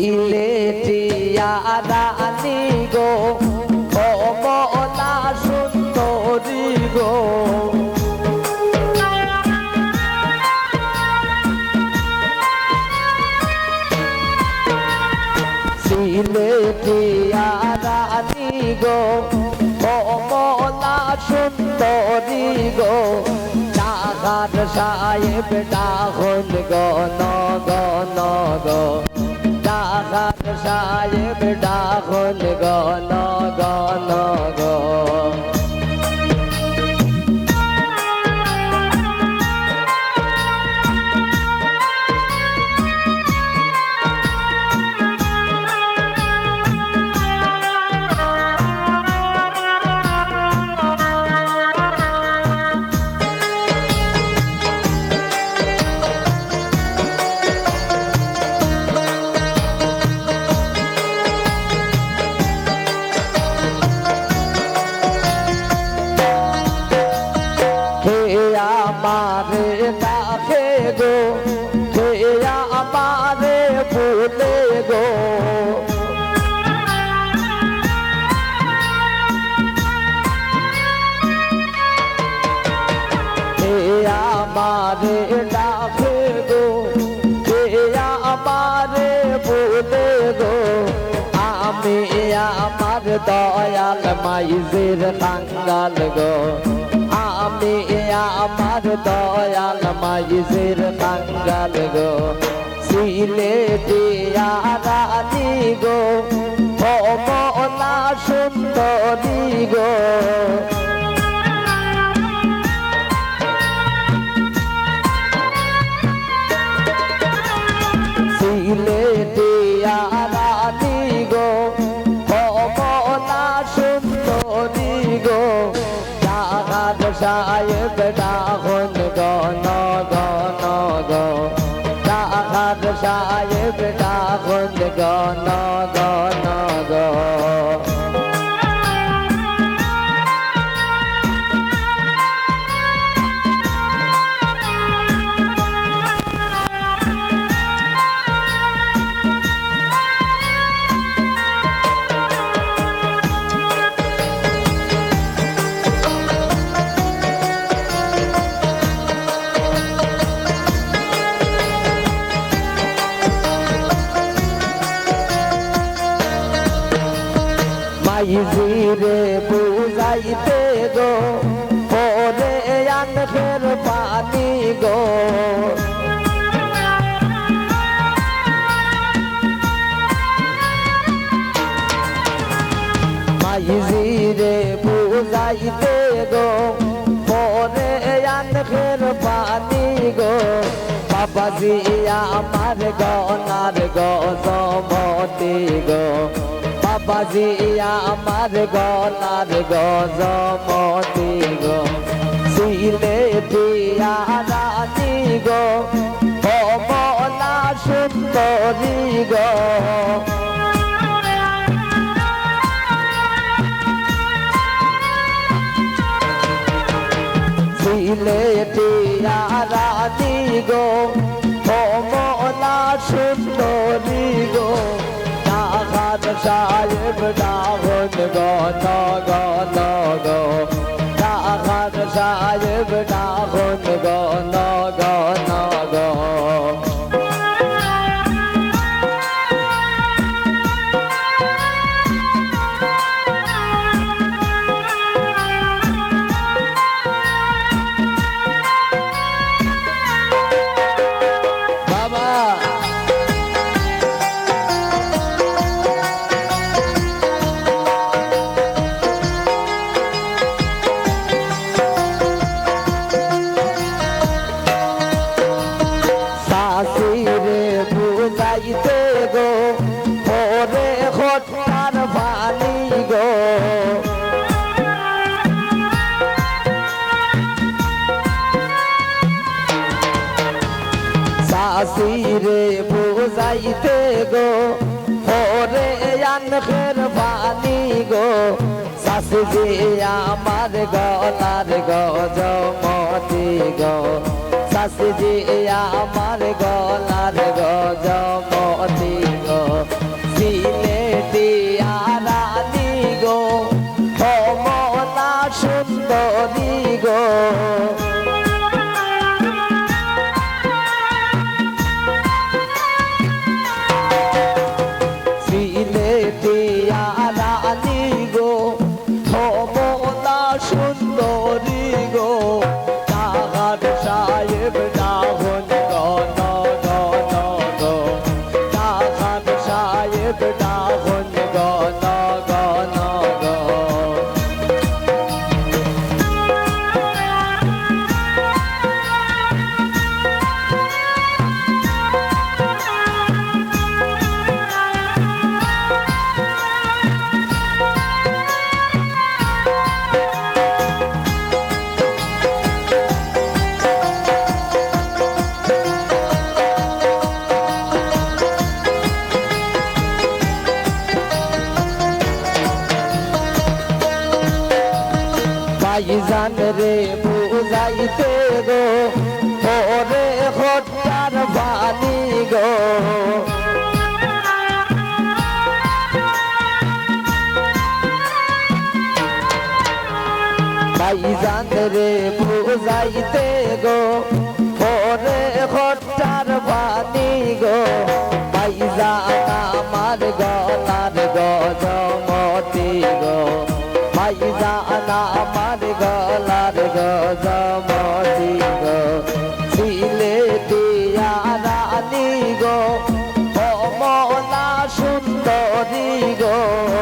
সিলেটিয়া রানী গো, কমলা সুন্দরী গো। সিলেটিয়া রানী গো, কমলা সুন্দরী গো। সাহেব ডাকন গন গন সাহেব ডাকন গো হে আমারে ভুলে গো। আমারে ডাকে গো হে আমারে ভুলে গো। আমি আমার দয়াল মাইজের কাঙ্গাল গো। আমি আমার দয়াল মাইজের কাঙ্গাল গো সিলেটিয়া রানী গো কমলা সুন্দরী গো। সিলেটিয়া রানী গো কমলা সুন্দরী গো। ডাকাত সাহেব ডাকন સાહેબ ડા ભગવાનો মাইজিরে বুঝাইতে গো। পরে আন ফের পানি গো। মাইজিরে বুঝাইতে গো। পরে আন ফের পানি গো। বাবাজি, আমার গনার গজমতি গো। বাবাজি আমার গনার গজমতি গো সিলেটিয়া রানী গো কমলা সুন্দরী গো। সিলেটিয়া রানী গো কমলা সুন্দরী গো ডাকাত সাহেব ডাকন গন গন গো বাসিরে বুঝাইতে গো, ওরে আনফের পানি গো। শাশুজি আমার গলার গজমতি গো। শাশুজি আমার গলার গজমতি গো। সিলেটি আরানি গো মমতা সুন্দরী গো। ভাইজান রে বুঝাইতে গো। ওরে হটার বাণী গো। ভাইজান রে বুঝাইতে গো। ওরে হটার বাণী গো। ভাইজান আমার গলার সুন্দরী